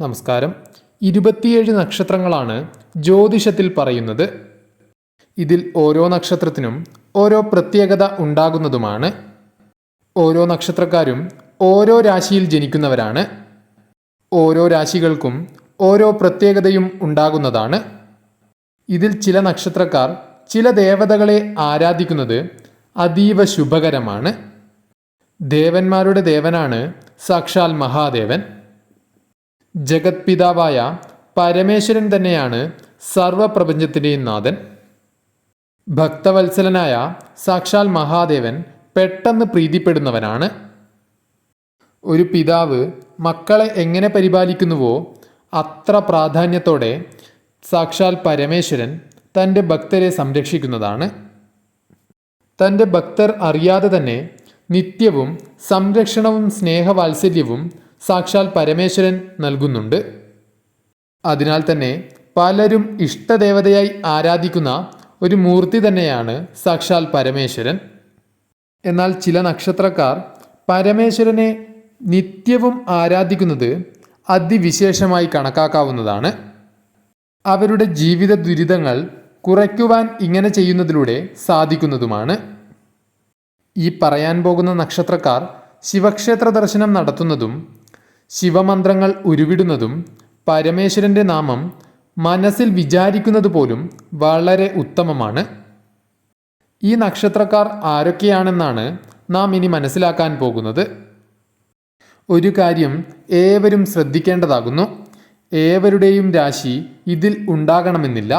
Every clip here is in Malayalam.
നമസ്കാരം. ഇരുപത്തിയേഴ് നക്ഷത്രങ്ങളാണ് ജ്യോതിഷത്തിൽ പറയുന്നത്. ഇതിൽ ഓരോ നക്ഷത്രത്തിനും ഓരോ പ്രത്യേകത ഉണ്ടാകുന്നതുമാണ്. ഓരോ നക്ഷത്രക്കാരും ഓരോ രാശിയിൽ ജനിക്കുന്നവരാണ്. ഓരോ രാശികൾക്കും ഓരോ പ്രത്യേകതയും ഉണ്ടാകുന്നതാണ്. ഇതിൽ ചില നക്ഷത്രക്കാർ ചില ദേവതകളെ ആരാധിക്കുന്നത് അതീവ ശുഭകരമാണ്. ദേവന്മാരുടെ ദേവനാണ് സാക്ഷാൽ മഹാദേവൻ. ജഗത്പിതാവായ പരമേശ്വരൻ തന്നെയാണ് സർവപ്രപഞ്ചത്തിന്റെയും നാഥൻ. ഭക്തവത്സലനായ സാക്ഷാൽ മഹാദേവൻ പെട്ടെന്ന് പ്രീതിപ്പെടുന്നവനാണ്. ഒരു പിതാവ് മക്കളെ എങ്ങനെ പരിപാലിക്കുന്നുവോ അത്ര പ്രാധാന്യത്തോടെ സാക്ഷാൽ പരമേശ്വരൻ തന്റെ ഭക്തരെ സംരക്ഷിക്കുന്നതാണ്. തന്റെ ഭക്തർ അറിയാതെ തന്നെ നിത്യവും സംരക്ഷണവും സ്നേഹവാത്സല്യവും സാക്ഷാൽ പരമേശ്വരൻ നൽകുന്നുണ്ട്. അതിനാൽ തന്നെ പലരും ഇഷ്ടദേവതയായി ആരാധിക്കുന്ന ഒരു മൂർത്തി തന്നെയാണ് സാക്ഷാൽ പരമേശ്വരൻ. എന്നാൽ ചില നക്ഷത്രക്കാർ പരമേശ്വരനെ നിത്യവും ആരാധിക്കുന്നത് അതിവിശേഷമായി കണക്കാക്കാവുന്നതാണ്. അവരുടെ ജീവിത ദുരിതങ്ങൾ കുറയ്ക്കുവാൻ ഇങ്ങനെ ചെയ്യുന്നതിലൂടെ സാധിക്കുന്നതുമാണ്. ഈ പറയാൻ പോകുന്ന നക്ഷത്രക്കാർ ശിവക്ഷേത്ര ദർശനം നടത്തുന്നതും ശിവമന്ത്രങ്ങൾ ഉരുവിടുന്നതും പരമേശ്വരന്റെ നാമം മനസ്സിൽ വിചാരിക്കുന്നത് പോലും വളരെ ഉത്തമമാണ്. ഈ നക്ഷത്രക്കാർ ആരൊക്കെയാണെന്നാണ് നാം ഇനി മനസ്സിലാക്കാൻ പോകുന്നത്. ഒരു കാര്യം ഏവരും ശ്രദ്ധിക്കേണ്ടതാകുന്നു. ഏവരുടെയും രാശി ഇതിൽ ഉണ്ടാകണമെന്നില്ല.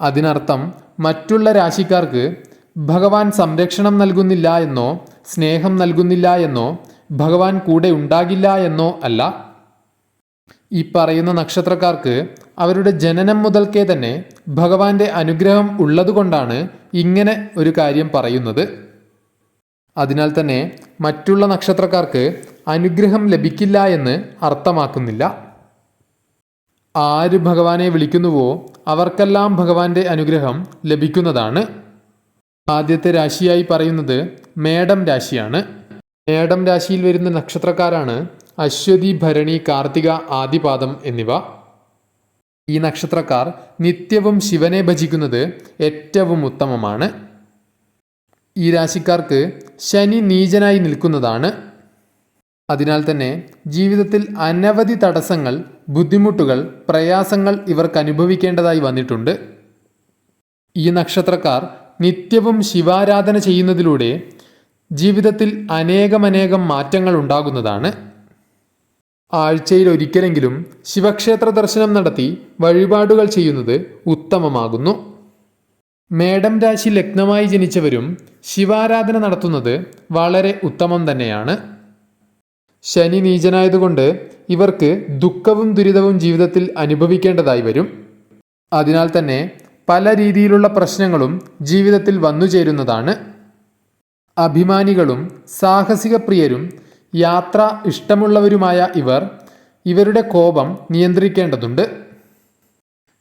അതിനർത്ഥം മറ്റുള്ള രാശിക്കാർക്ക് ഭഗവാൻ സംരക്ഷണം നൽകുന്നില്ല എന്നോ സ്നേഹം നൽകുന്നില്ല എന്നോ ഭഗവാൻ കൂടെ ഉണ്ടാകില്ല എന്നോ അല്ല. ഈ പറയുന്ന നക്ഷത്രക്കാർക്ക് അവരുടെ ജനനം മുതൽക്കേ തന്നെ ഭഗവാന്റെ അനുഗ്രഹം ഉള്ളതുകൊണ്ടാണ് ഇങ്ങനെ ഒരു കാര്യം പറയുന്നത്. അതിനാൽ തന്നെ മറ്റുള്ള നക്ഷത്രക്കാർക്ക് അനുഗ്രഹം ലഭിക്കില്ല എന്ന് അർത്ഥമാക്കുന്നില്ല. ആര് ഭഗവാനെ വിളിക്കുന്നുവോ അവർക്കെല്ലാം ഭഗവാന്റെ അനുഗ്രഹം ലഭിക്കുന്നതാണ്. ആദ്യത്തെ രാശിയായി പറയുന്നത് മേടം രാശിയാണ്. മേടം രാശിയിൽ വരുന്ന നക്ഷത്രക്കാരാണ് അശ്വതി ഭരണി കാർത്തിക ആദിപാദം എന്നിവ. ഈ നക്ഷത്രക്കാർ നിത്യവും ശിവനെ ഭജിക്കുന്നത് ഏറ്റവും ഉത്തമമാണ്. ഈ രാശിക്കാർക്ക് ശനി നീചനായി നിൽക്കുന്നതാണ്. അതിനാൽ തന്നെ ജീവിതത്തിൽ അനവധി തടസ്സങ്ങൾ ബുദ്ധിമുട്ടുകൾ പ്രയാസങ്ങൾ ഇവർക്ക് അനുഭവിക്കേണ്ടതായി വന്നിട്ടുണ്ട്. ഈ നക്ഷത്രക്കാർ നിത്യവും ശിവാരാധന ചെയ്യുന്നതിലൂടെ ജീവിതത്തിൽ അനേകമനേകം മാറ്റങ്ങൾ ഉണ്ടാകുന്നതാണ് ആഴ്ചയിൽ ഒരിക്കലെങ്കിലും ശിവക്ഷേത്ര ദർശനം നടത്തി വഴിപാടുകൾ ചെയ്യുന്നത് ഉത്തമമാകുന്നു. മേടം രാശി ലഗ്നമായി ജനിച്ചവരും ശിവാരാധന നടത്തുന്നത് വളരെ ഉത്തമം തന്നെയാണ്. ശനി നീചനായതുകൊണ്ട് ഇവർക്ക് ദുഃഖവും ദുരിതവും ജീവിതത്തിൽ അനുഭവിക്കേണ്ടതായി വരും. അതിനാൽ തന്നെ പല രീതിയിലുള്ള പ്രശ്നങ്ങളും ജീവിതത്തിൽ വന്നു ചേരുന്നതാണ് അഭിമാനികളും സാഹസിക പ്രിയരും യാത്ര ഇഷ്ടമുള്ളവരുമായ ഇവർ ഇവരുടെ കോപം നിയന്ത്രിക്കേണ്ടതുണ്ട്.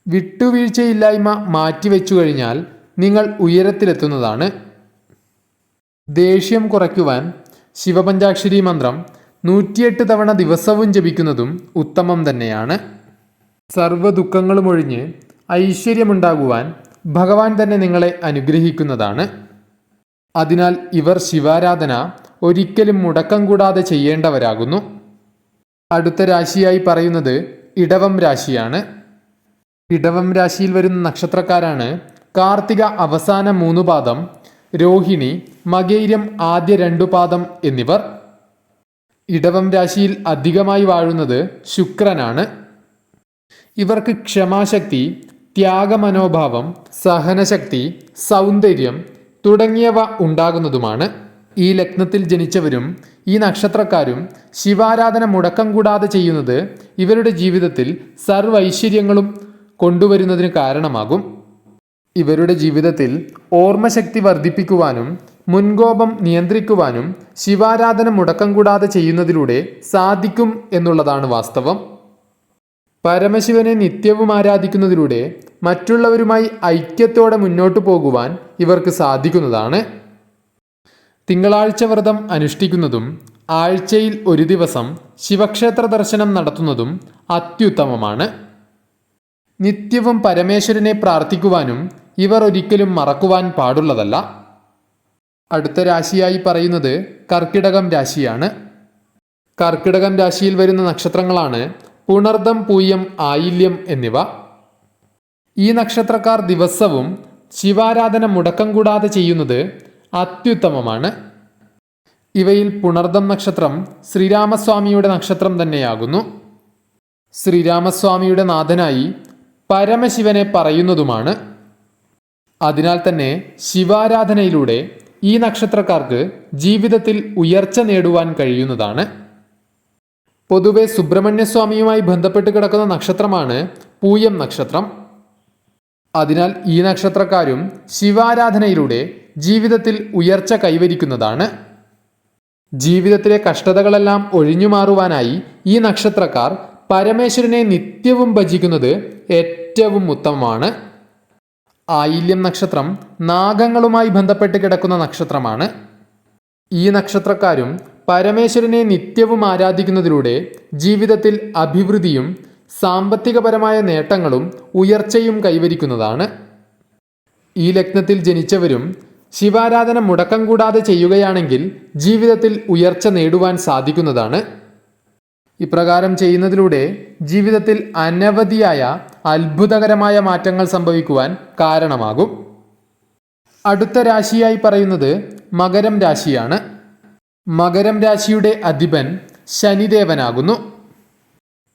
വിട്ടുവീഴ്ചയില്ലായ്മ മാറ്റിവെച്ചു കഴിഞ്ഞാൽ നിങ്ങൾ ഉയരത്തിലെത്തുന്നതാണ്. ദേഷ്യം കുറയ്ക്കുവാൻ ശിവപഞ്ചാക്ഷരി മന്ത്രം നൂറ്റിയെട്ട് തവണ ദിവസവും ജപിക്കുന്നതും ഉത്തമം തന്നെയാണ്. സർവ ദുഃഖങ്ങളും ഒഴിഞ്ഞ് ഐശ്വര്യമുണ്ടാകുവാൻ ഭഗവാൻ തന്നെ നിങ്ങളെ അനുഗ്രഹിക്കുന്നതാണ്. അതിനാൽ ഇവർ ശിവാരാധന ഒരിക്കലും മുടക്കം കൂടാതെ ചെയ്യേണ്ടവരാകുന്നു. അടുത്ത രാശിയായി പറയുന്നത് ഇടവം രാശിയാണ്. ഇടവം രാശിയിൽ വരുന്ന നക്ഷത്രക്കാരാണ് കാർത്തിക അവസാന മൂന്ന് പാദം രോഹിണി മകൈര്യം ആദ്യ രണ്ടു പാദം എന്നിവർ. ഇടവം രാശിയിൽ അധികമായി വാഴുന്നത് ശുക്രനാണ്. ഇവർക്ക് ക്ഷമാശക്തി ത്യാഗമനോഭാവം സഹനശക്തി സൗന്ദര്യം തുടങ്ങിയവ ഉണ്ടാകുന്നതുമാണ്. ഈ ലഗ്നത്തിൽ ജനിച്ചവരും ഈ നക്ഷത്രക്കാരും ശിവാരാധന മുടക്കം കൂടാതെ ചെയ്യുന്നത് ഇവരുടെ ജീവിതത്തിൽ സർവൈശ്വര്യങ്ങളും കൊണ്ടുവരുന്നതിന് കാരണമാകും. ഇവരുടെ ജീവിതത്തിൽ ഓർമ്മശക്തി വർദ്ധിപ്പിക്കുവാനും മുൻകോപം നിയന്ത്രിക്കുവാനും ശിവാരാധന മുടക്കം കൂടാതെ ചെയ്യുന്നതിലൂടെ സാധിക്കും എന്നുള്ളതാണ് വാസ്തവം. പരമശിവനെ നിത്യവും ആരാധിക്കുന്നതിലൂടെ മറ്റുള്ളവരുമായി ഐക്യത്തോടെ മുന്നോട്ടു പോകുവാൻ ഇവർക്ക് സാധിക്കുന്നതാണ്. തിങ്കളാഴ്ച വ്രതം അനുഷ്ഠിക്കുന്നതും ആഴ്ചയിൽ ഒരു ദിവസം ശിവക്ഷേത്ര ദർശനം നടത്തുന്നതും അത്യുത്തമമാണ്. നിത്യവും പരമേശ്വരനെ പ്രാർത്ഥിക്കുവാനും ഇവർ ഒരിക്കലും മറക്കുവാൻ പാടുള്ളതല്ല. അടുത്ത രാശിയായി പറയുന്നത് കർക്കിടകം രാശിയാണ്. കർക്കിടകം രാശിയിൽ വരുന്ന നക്ഷത്രങ്ങളാണ് പുണർദം പൂയം ആയില്യം എന്നിവ. ഈ നക്ഷത്രക്കാർ ദിവസവും ശിവാരാധന മുടക്കം കൂടാതെ ചെയ്യുന്നത് അത്യുത്തമമാണ്. ഇവയിൽ പുണർദം നക്ഷത്രം ശ്രീരാമസ്വാമിയുടെ നക്ഷത്രം തന്നെയാകുന്നു. ശ്രീരാമസ്വാമിയുടെ നാഥനായി പരമശിവനെ പറയുന്നതുമാണ്. അതിനാൽ തന്നെ ശിവാരാധനയിലൂടെ ഈ നക്ഷത്രക്കാർക്ക് ജീവിതത്തിൽ ഉയർച്ച നേടുവാൻ കഴിയുന്നതാണ്. പൊതുവെ സുബ്രഹ്മണ്യസ്വാമിയുമായി ബന്ധപ്പെട്ട് കിടക്കുന്ന നക്ഷത്രമാണ് പൂയം നക്ഷത്രം. അതിനാൽ ഈ നക്ഷത്രക്കാരും ശിവാരാധനയിലൂടെ ജീവിതത്തിൽ ഉയർച്ച കൈവരിക്കുന്നതാണ്. ജീവിതത്തിലെ കഷ്ടതകളെല്ലാം ഒഴിഞ്ഞു മാറുവാനായി ഈ നക്ഷത്രക്കാർ പരമേശ്വരനെ നിത്യവും ഭജിക്കുന്നത് ഏറ്റവും ഉത്തമമാണ്. ആയില്യം നക്ഷത്രം നാഗങ്ങളുമായി ബന്ധപ്പെട്ട് കിടക്കുന്ന നക്ഷത്രമാണ്. ഈ നക്ഷത്രക്കാരും പരമേശ്വരനെ നിത്യവും ആരാധിക്കുന്നതിലൂടെ ജീവിതത്തിൽ അഭിവൃദ്ധിയും സാമ്പത്തികപരമായ നേട്ടങ്ങളും ഉയർച്ചയും കൈവരിക്കുന്നതാണ്. ഈ ലഗ്നത്തിൽ ജനിച്ചവരും ശിവാരാധന മുടക്കം കൂടാതെ ചെയ്യുകയാണെങ്കിൽ ജീവിതത്തിൽ ഉയർച്ച നേടുവാൻ സാധിക്കുന്നതാണ്. ഇപ്രകാരം ചെയ്യുന്നതിലൂടെ ജീവിതത്തിൽ അനവധിയായ അത്ഭുതകരമായ മാറ്റങ്ങൾ സംഭവിക്കുവാൻ കാരണമാകും. അടുത്ത രാശിയായി പറയുന്നത് മകരം രാശിയാണ്. മകരം രാശിയുടെ അധിപൻ ശനിദേവനാകുന്നു.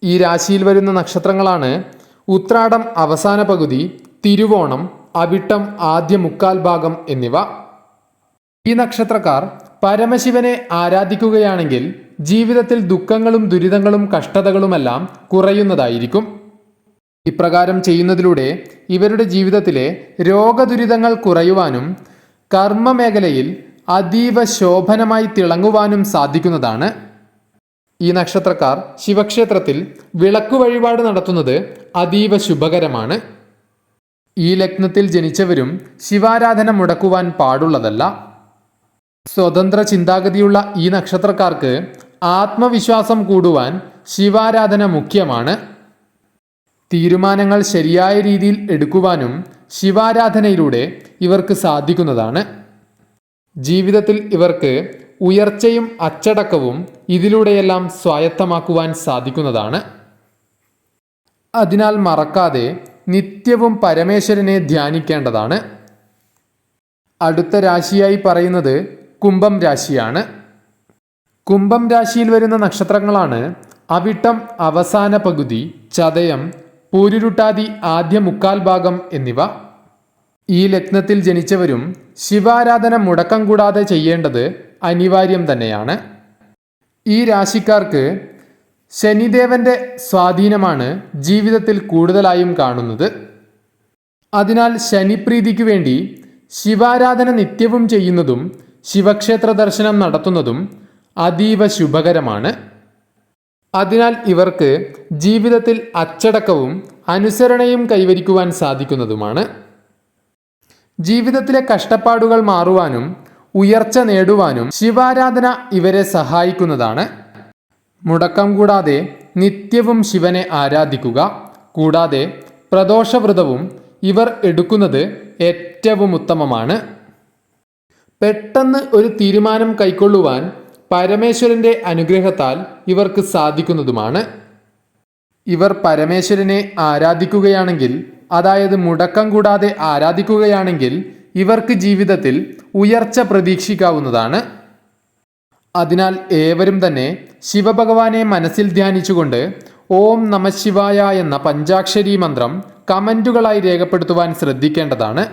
ഈ രാശിയിൽ വരുന്ന നക്ഷത്രങ്ങളാണ് ഉത്രാടം അവസാന പകുതി തിരുവോണം അവിട്ടം ആദ്യ മുക്കാൽ ഭാഗം എന്നിവ. ഈ നക്ഷത്രക്കാർ പരമശിവനെ ആരാധിക്കുകയാണെങ്കിൽ ജീവിതത്തിൽ ദുഃഖങ്ങളും ദുരിതങ്ങളും കഷ്ടതകളുമെല്ലാം കുറയുന്നതായിരിക്കും. ഇപ്രകാരം ചെയ്യുന്നതിലൂടെ ഇവരുടെ ജീവിതത്തിലെ രോഗദുരിതങ്ങൾ കുറയുവാനും കർമ്മമേഖലയിൽ അതീവ ശോഭനമായി തിളങ്ങുവാനും സാധിക്കുന്നതാണ്. ഈ നക്ഷത്രക്കാർ ശിവക്ഷേത്രത്തിൽ വിളക്ക് വഴിപാട് നടത്തുന്നത് അതീവ ശുഭകരമാണ്. ഈ ലഗ്നത്തിൽ ജനിച്ചവരും ശിവാരാധന മുടക്കുവാൻ പാടുള്ളതല്ല. സ്വതന്ത്ര ചിന്താഗതിയുള്ള ഈ നക്ഷത്രക്കാർക്ക് ആത്മവിശ്വാസം കൂടുവാൻ ശിവാരാധന മുഖ്യമാണ്. തീരുമാനങ്ങൾ ശരിയായ രീതിയിൽ എടുക്കുവാനും ശിവാരാധനയിലൂടെ ഇവർക്ക് സാധിക്കുന്നതാണ്. ജീവിതത്തിൽ ഇവർക്ക് ഉയർച്ചയും അച്ചടക്കവും ഇതിലൂടെയെല്ലാം സ്വായത്തമാക്കുവാൻ സാധിക്കുന്നതാണ്. അതിനാൽ മറക്കാതെ നിത്യവും പരമേശ്വരനെ ധ്യാനിക്കേണ്ടതാണ്. അടുത്ത രാശിയായി പറയുന്നത് കുംഭം രാശിയാണ്. കുംഭം രാശിയിൽ വരുന്ന നക്ഷത്രങ്ങളാണ് അവിട്ടം അവസാന പകുതി ചതയം പൂരുരുട്ടാതി ആദ്യ മുക്കാൽ ഭാഗം എന്നിവ. ഈ ലഗ്നത്തിൽ ജനിച്ചവരും ശിവാരാധന മുടക്കം കൂടാതെ ചെയ്യേണ്ടത് അനിവാര്യം തന്നെയാണ്. ഈ രാശിക്കാർക്ക് ശനിദേവന്റെ സ്വാധീനമാണ് ജീവിതത്തിൽ കൂടുതലായും കാണുന്നത്. അതിനാൽ ശനിപ്രീതിക്ക് വേണ്ടി ശിവാരാധന നിത്യവും ചെയ്യുന്നതും ശിവക്ഷേത്ര ദർശനം നടത്തുന്നതും അതീവ ശുഭകരമാണ്. അതിനാൽ ഇവർക്ക് ജീവിതത്തിൽ അച്ചടക്കവും അനുസരണയും കൈവരിക്കുവാൻ സാധിക്കുന്നതുമാണ്. ജീവിതത്തിലെ കഷ്ടപ്പാടുകൾ മാറുവാനും ഉയർച്ച നേടുവാനും ശിവാരാധന ഇവരെ സഹായിക്കുന്നതാണ്. മുടക്കം കൂടാതെ നിത്യവും ശിവനെ ആരാധിക്കുക കൂടാതെ പ്രദോഷവ്രതവും ഇവർ എടുക്കുന്നത് ഏറ്റവും ഉത്തമമാണ്. പെട്ടെന്ന് ഒരു തീരുമാനം കൈക്കൊള്ളുവാൻ പരമേശ്വരന്റെ അനുഗ്രഹത്താൽ ഇവർക്ക് സാധിക്കുന്നതുമാണ്. ഇവർ പരമേശ്വരനെ ആരാധിക്കുകയാണെങ്കിൽ അതായത് മുടക്കം കൂടാതെ ആരാധിക്കുകയാണെങ്കിൽ ഇവർക്ക് ജീവിതത്തിൽ ഉയർച്ച പ്രതീക്ഷിക്കാവുന്നതാണ്. അതിനാൽ ഏവരും തന്നെ ശിവഭഗവാനെ മനസ്സിൽ ധ്യാനിച്ചുകൊണ്ട് ഓം നമശിവായ എന്ന പഞ്ചാക്ഷരി മന്ത്രം കമന്റുകളായി രേഖപ്പെടുത്തുവാൻ ശ്രദ്ധിക്കേണ്ടതാണ്.